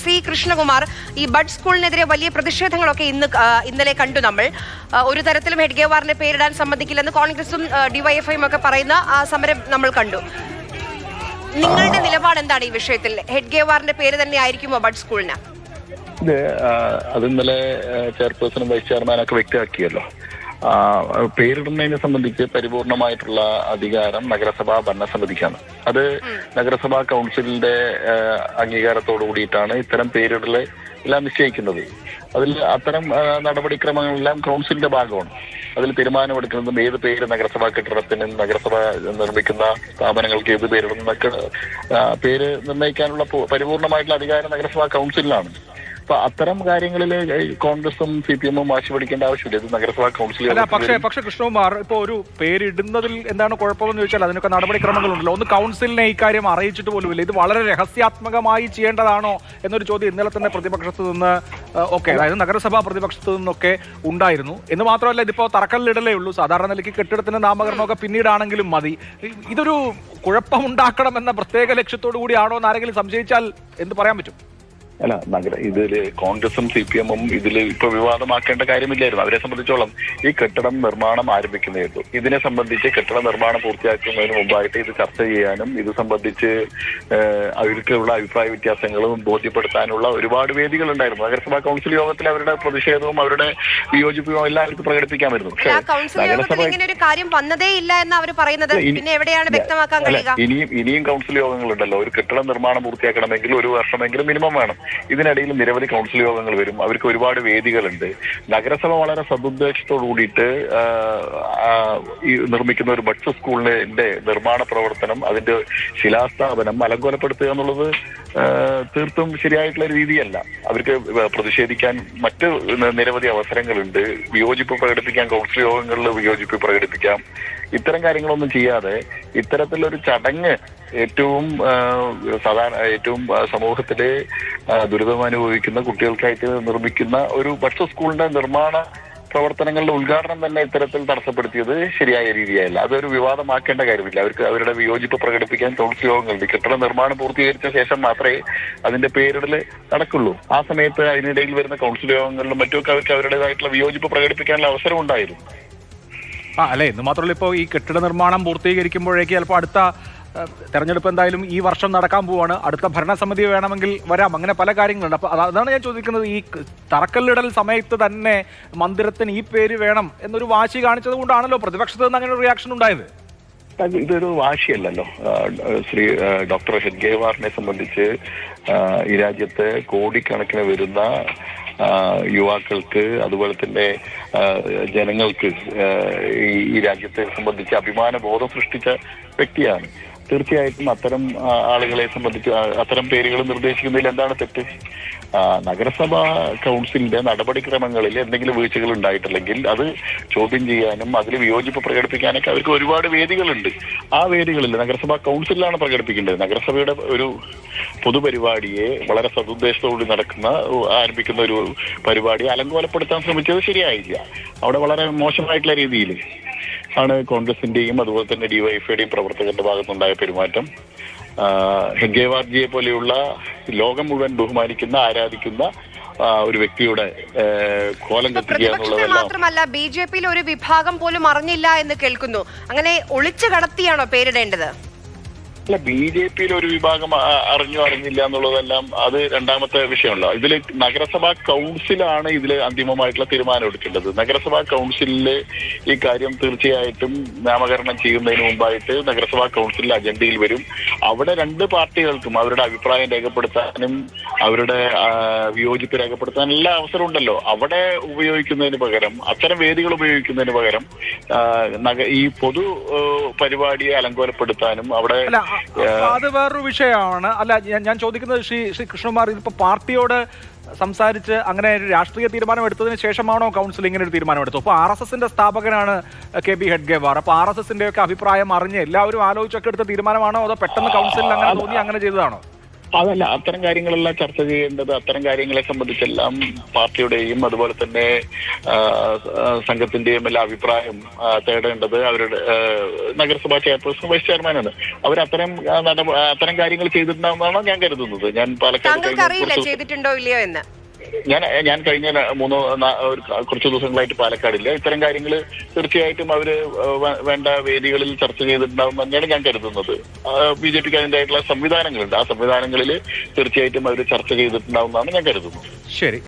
C Krishnakumar ഈ bud സ്കൂളിനെതിരെ വലിയ പ്രതിഷേധങ്ങളൊക്കെ ഇന്ന് ഇന്നലെ കണ്ടു നമ്മൾ. ഒരു തരത്തിലും ഹെഡ്ഗേവാറിനെ പേരിടാൻ സമ്മതിക്കില്ലെന്ന് കോൺഗ്രസും ഡിവൈഎഫ്ഐയും ഒക്കെ പറയുന്ന ആ സമരം നമ്മൾ കണ്ടു. നിങ്ങളുടെ നിലപാട് എന്താണ് ഈ വിഷയത്തിൽ? ഹെഡ്ഗേവാറിന്റെ പേര് തന്നെ ആയിരിക്കുമോ ബഡ് സ്കൂളിന്? അത് ഇന്നലെ ചെയർപേഴ്സണും വൈസ് ചെയർമാനൊക്കെ വ്യക്തമാക്കിയല്ലോ. പേരിടുന്നതിനെ സംബന്ധിച്ച് പരിപൂർണമായിട്ടുള്ള അധികാരം നഗരസഭാ ഭരണസമിതിക്കാണ്. അത് നഗരസഭാ കൗൺസിലിന്റെ അംഗീകാരത്തോടു കൂടിയിട്ടാണ് ഇത്തരം പേരിടൽ എല്ലാം നിശ്ചയിക്കുന്നത്. അതിൽ അത്തരം നടപടിക്രമങ്ങളെല്ലാം കൗൺസിലിന്റെ ഭാഗമാണ്. അതിൽ തീരുമാനമെടുക്കുന്നതും ഏത് പേര് നഗരസഭാ കെട്ടിടത്തിന് നഗരസഭ നിർമ്മിക്കുന്ന സ്ഥാപനങ്ങൾക്ക് ഏത് പേരിടുന്ന പേര് നിർണയിക്കാനുള്ള പരിപൂർണമായിട്ടുള്ള അധികാരം നഗരസഭാ കൗൺസിലിനാണ്. അപ്പൊ അത്തരം കാര്യങ്ങളിൽ കോൺഗ്രസും സി പി എമ്മും വാശി പിടിക്കേണ്ട ആവശ്യമില്ല. ഇത് നഗരസഭാ കൗൺസിൽ പക്ഷേ പക്ഷേ കൃഷ്ണകുമാർ ഇപ്പോൾ ഒരു പേരിടുന്നതിൽ എന്താണ് കുഴപ്പമെന്ന് ചോദിച്ചാൽ അതിനൊക്കെ നടപടിക്രമങ്ങളുണ്ടല്ലോ. ഒന്ന് കൗൺസിലിനെ ഇക്കാര്യം അറിയിച്ചിട്ട് പോലുമില്ല. ഇത് വളരെ രഹസ്യാത്മകമായി ചെയ്യേണ്ടതാണോ എന്നൊരു ചോദ്യം ഇന്നലെ തന്നെ പ്രതിപക്ഷത്ത് നിന്ന് ഓക്കെ അതായത് നഗരസഭാ പ്രതിപക്ഷത്ത് നിന്നൊക്കെ ഉണ്ടായിരുന്നു. എന്ന് മാത്രമല്ല ഇതിപ്പോ തറക്കല്ലിടലേ ഉള്ളൂ. സാധാരണ നിലയ്ക്ക് കെട്ടിടത്തിന്റെ നാമകരണമൊക്കെ പിന്നീടാണെങ്കിലും മതി. ഇതൊരു കുഴപ്പമുണ്ടാക്കണം എന്ന പ്രത്യേക ലക്ഷ്യത്തോടു കൂടിയാണോ എന്ന് ആരെങ്കിലും സംശയിച്ചാൽ എന്ത് പറയാൻ പറ്റും? അല്ല നഗര ഇതിൽ കോൺഗ്രസും സി പി എമ്മും ഇതിൽ ഇപ്പൊ വിവാദമാക്കേണ്ട കാര്യമില്ലായിരുന്നു. അവരെ സംബന്ധിച്ചോളം ഈ കെട്ടിടം നിർമ്മാണം ആരംഭിക്കുന്നേ ഉള്ളൂ. ഇതിനെ സംബന്ധിച്ച് കെട്ടിട നിർമ്മാണം പൂർത്തിയാക്കുന്നതിന് മുമ്പായിട്ട് ഇത് ചർച്ച ചെയ്യാനും ഇത് സംബന്ധിച്ച് അവർക്കുള്ള അഭിപ്രായ വ്യത്യാസങ്ങളും ബോധ്യപ്പെടുത്താനുള്ള ഒരുപാട് വേദികൾ ഉണ്ടായിരുന്നു നഗരസഭാ കൗൺസിൽ യോഗത്തിൽ അവരുടെ പ്രതിഷേധവും അവരുടെ വിയോജിപ്പും എല്ലാം അവർക്ക് പ്രകടിപ്പിക്കാമായിരുന്നു. ഇനിയും ഇനിയും കൗൺസിൽ യോഗങ്ങളുണ്ടല്ലോ. ഒരു കെട്ടിട നിർമ്മാണം പൂർത്തിയാക്കണമെങ്കിൽ ഒരു വർഷമെങ്കിലും മിനിമം വേണം. ഇതിനിടയിൽ നിരവധി കൗൺസിൽ യോഗങ്ങൾ വരും. അവർക്ക് ഒരുപാട് വേദികളുണ്ട്. നഗരസഭ വളരെ സതുദ്ദേശത്തോടു കൂടിയിട്ട് നിർമ്മിക്കുന്ന ഒരു ബഡ്സ് സ്കൂളിന്റെ നിർമ്മാണ പ്രവർത്തനം അതിന്റെ ശിലാസ്ഥാപനം അലങ്കോലപ്പെടുത്തുക എന്നുള്ളത് തീർത്തും ശരിയായിട്ടുള്ള രീതിയല്ല. അവർക്ക് പ്രതിഷേധിക്കാൻ മറ്റ് നിരവധി അവസരങ്ങളുണ്ട്. വിയോജിപ്പ് പ്രകടിപ്പിക്കാൻ കൗൺസിൽ യോഗങ്ങളിൽ വിയോജിപ്പ് പ്രകടിപ്പിക്കാം. ഇത്തരം കാര്യങ്ങളൊന്നും ചെയ്യാതെ ഇത്തരത്തിലൊരു ചടങ്ങ് ഏറ്റവും സാധാരണ ഏറ്റവും സമൂഹത്തിലെ ദുരിതം അനുഭവിക്കുന്ന കുട്ടികൾക്കായിട്ട് നിർമ്മിക്കുന്ന ഒരു ഭക്ഷ്യ സ്കൂളിന്റെ നിർമ്മാണ പ്രവർത്തനങ്ങളുടെ ഉദ്ഘാടനം തന്നെ ഇത്തരത്തിൽ തടസ്സപ്പെടുത്തിയത് ശരിയായ രീതിയല്ല. അതൊരു വിവാദമാക്കേണ്ട കാര്യമില്ല. അവർക്ക് അവരുടെ വിയോജിപ്പ് പ്രകടിപ്പിക്കാൻ കൗൺസിൽ യോഗങ്ങളുണ്ട് കെട്ടിട നിർമ്മാണം പൂർത്തീകരിച്ച ശേഷം മാത്രമേ അതിന്റെ പേരിടൽ നടക്കുള്ളൂ. ആ സമയത്ത് അതിനിടയിൽ വരുന്ന കൗൺസിൽ യോഗങ്ങളിലും മറ്റുമൊക്കെ അവർക്ക് അവരുടേതായിട്ടുള്ള വിയോജിപ്പ് പ്രകടിപ്പിക്കാനുള്ള അവസരം ഉണ്ടായിരുന്നു. ആ അല്ലേ? എന്ന് മാത്രമല്ല ഇപ്പോൾ ഈ കെട്ടിട നിർമ്മാണം പൂർത്തീകരിക്കുമ്പോഴേക്ക് ചിലപ്പോൾ അടുത്ത തെരഞ്ഞെടുപ്പ് എന്തായാലും ഈ വർഷം നടക്കാൻ പോവാണ്. അടുത്ത ഭരണസമിതി വേണമെങ്കിൽ വരാം. അങ്ങനെ പല കാര്യങ്ങളുണ്ട്. അപ്പോൾ അതാണ് ഞാൻ ചോദിക്കുന്നത്. ഈ തറക്കല്ലിടൽ സമയത്ത് തന്നെ മന്ദിരത്തിന് ഈ പേര് വേണം എന്നൊരു വാശി കാണിച്ചത് കൊണ്ടാണല്ലോ പ്രതിപക്ഷത്ത് നിന്ന് അങ്ങനെ ഒരു റിയാക്ഷൻ ഉണ്ടായത്? ഇതൊരു വാശിയല്ലല്ലോ. ശ്രീ ഡോക്ടർ ഹെഡ്ഗേവാറിനെ സംബന്ധിച്ച് ഈ രാജ്യത്ത് കോടിക്കണക്കിന് വരുന്ന യുവാക്കൾക്ക് അതുപോലെ തന്നെ ജനങ്ങൾക്ക് ഈ രാജ്യത്തെ സംബന്ധിച്ച് അഭിമാന ബോധം സൃഷ്ടിച്ച വ്യക്തിയാണ്. തീർച്ചയായിട്ടും അത്തരം ആളുകളെ സംബന്ധിച്ച് അത്തരം പേരുകൾ നിർദ്ദേശിക്കുന്നതിൽ എന്താണ് തെറ്റ്? നഗരസഭാ കൗൺസിലിന്റെ നടപടിക്രമങ്ങളിൽ എന്തെങ്കിലും വീഴ്ചകൾ ഉണ്ടായിട്ടില്ലെങ്കിൽ അത് ചോദ്യം ചെയ്യാനും അതിൽ വിയോജിപ്പ് പ്രകടിപ്പിക്കാനൊക്കെ അവർക്ക് ഒരുപാട് വേദികളുണ്ട്. ആ വേദികളിൽ നഗരസഭാ കൗൺസിലാണ് പ്രകടിപ്പിക്കേണ്ടത്. നഗരസഭയുടെ ഒരു പൊതുപരിപാടിയെ വളരെ സതുദ്ദേശത്തോടുകൂടി നടക്കുന്ന ആരംഭിക്കുന്ന ഒരു പരിപാടി അലങ്കോലപ്പെടുത്താൻ ശ്രമിച്ചത് ശരിയായില്ല. അവിടെ വളരെ മോശമായിട്ടുള്ള രീതിയിൽ ആണ് കോൺഗ്രസിന്റെയും അതുപോലെ തന്നെ ഡിവൈഎഫ്ഐയുടെയും പ്രവർത്തകരുടെ ഭാഗത്തുണ്ടായ പെരുമാറ്റം. ഹെഗേവാർജിയെ പോലെയുള്ള ലോകം മുഴുവൻ ബഹുമാനിക്കുന്ന ആരാധിക്കുന്ന ഒരു വ്യക്തിയുടെ കോലം കത്തിക്കുക മാത്രമല്ല ബി ജെ പിയിൽ ഒരു വിഭാഗം പോലും അറിഞ്ഞില്ല എന്ന് കേൾക്കുന്നു. അങ്ങനെ ഒളിച്ചു കടത്തിയാണോ പേരിടേണ്ടത്? അല്ല ബി ജെ പിയിൽ ഒരു വിഭാഗം അറിഞ്ഞു അറിഞ്ഞില്ല എന്നുള്ളതെല്ലാം അത് രണ്ടാമത്തെ വിഷയമല്ല ഇതിൽ നഗരസഭാ കൗൺസിലാണ് ഇതിൽ അന്തിമമായിട്ടുള്ള തീരുമാനം എടുക്കേണ്ടത്. നഗരസഭാ കൗൺസിലിൽ ഈ കാര്യം തീർച്ചയായിട്ടും നാമകരണം ചെയ്യുന്നതിന് മുമ്പായിട്ട് നഗരസഭാ കൗൺസിലിൽ അജണ്ടയിൽ വരും. അവിടെ രണ്ട് പാർട്ടികൾക്കും അവരുടെ അഭിപ്രായം രേഖപ്പെടുത്താനും അവരുടെ വിയോജിപ്പ് രേഖപ്പെടുത്താനും എല്ലാ അവസരം ഉണ്ടല്ലോ. അവിടെ ഉപയോഗിക്കുന്നതിന് പകരം അത്തരം വേദികൾ ഉപയോഗിക്കുന്നതിന് പകരം ഈ പൊതു പരിപാടിയെ അലങ്കോലപ്പെടുത്താനും അവിടെ അത് വേറൊരു വിഷയമാണ്. അല്ല ഞാൻ ചോദിക്കുന്നത് ശ്രീ ശ്രീ കൃഷ്ണകുമാർ ഇതിപ്പോ പാർട്ടിയോട് സംസാരിച്ച് അങ്ങനെ ഒരു രാഷ്ട്രീയ തീരുമാനം എടുത്തതിന് ശേഷമാണോ കൗൺസിൽ ഇങ്ങനെ ഒരു തീരുമാനം എടുത്തത് അപ്പോൾ ആർ എസ് എസിന്റെ സ്ഥാപകനാണ് കെ ബി ഹെഡ്ഗേവാർ അപ്പോൾ ആർ എസ് എസിന്റെ ഒക്കെ അഭിപ്രായം അറിഞ്ഞ് എല്ലാവരും ആലോചിച്ചൊക്കെ എടുത്ത തീരുമാനമാണോ അതോ പെട്ടെന്ന് കൗൺസിലിൽ അങ്ങനെ തോന്നി അങ്ങനെ ചെയ്തതാണോ? അതല്ല അത്തരം കാര്യങ്ങളെല്ലാം ചർച്ച ചെയ്യേണ്ടത് അത്തരം കാര്യങ്ങളെ സംബന്ധിച്ചെല്ലാം പാർട്ടിയുടെയും അതുപോലെ തന്നെ സംഘത്തിന്റെയും എല്ലാ അഭിപ്രായം തേടേണ്ടത് അവരുടെ നഗരസഭാ ചെയർപേഴ്സൺ വൈസ് ചെയർമാനാണ്. അവർ അത്തരം അത്തരം കാര്യങ്ങൾ ചെയ്തിട്ടുണ്ടാവുന്നതാണോ ഞാൻ കരുതുന്നത്. ഞാൻ പാലക്കാട് ചെയ്തിട്ടുണ്ടോ ഇല്ലയോ എന്ന്. ഞാൻ ഞാൻ കഴിഞ്ഞ മൂന്നോ ഒരു കുറച്ച് ദിവസങ്ങളായിട്ട് പാലക്കാടില്ല. ഇത്തരം കാര്യങ്ങൾ തീർച്ചയായിട്ടും അവർ വേണ്ട വേദികളിൽ ചർച്ച ചെയ്തിട്ടുണ്ടാവും തന്നെയാണ് ഞാൻ കരുതുന്നത്. ബി ജെ പിക്ക് അതിന്റെതായിട്ടുള്ള സംവിധാനങ്ങളുണ്ട്. ആ സംവിധാനങ്ങളിൽ തീർച്ചയായിട്ടും അവർ ചർച്ച ചെയ്തിട്ടുണ്ടാവുന്നതാണ് ഞാൻ കരുതുന്നത്. ശരി.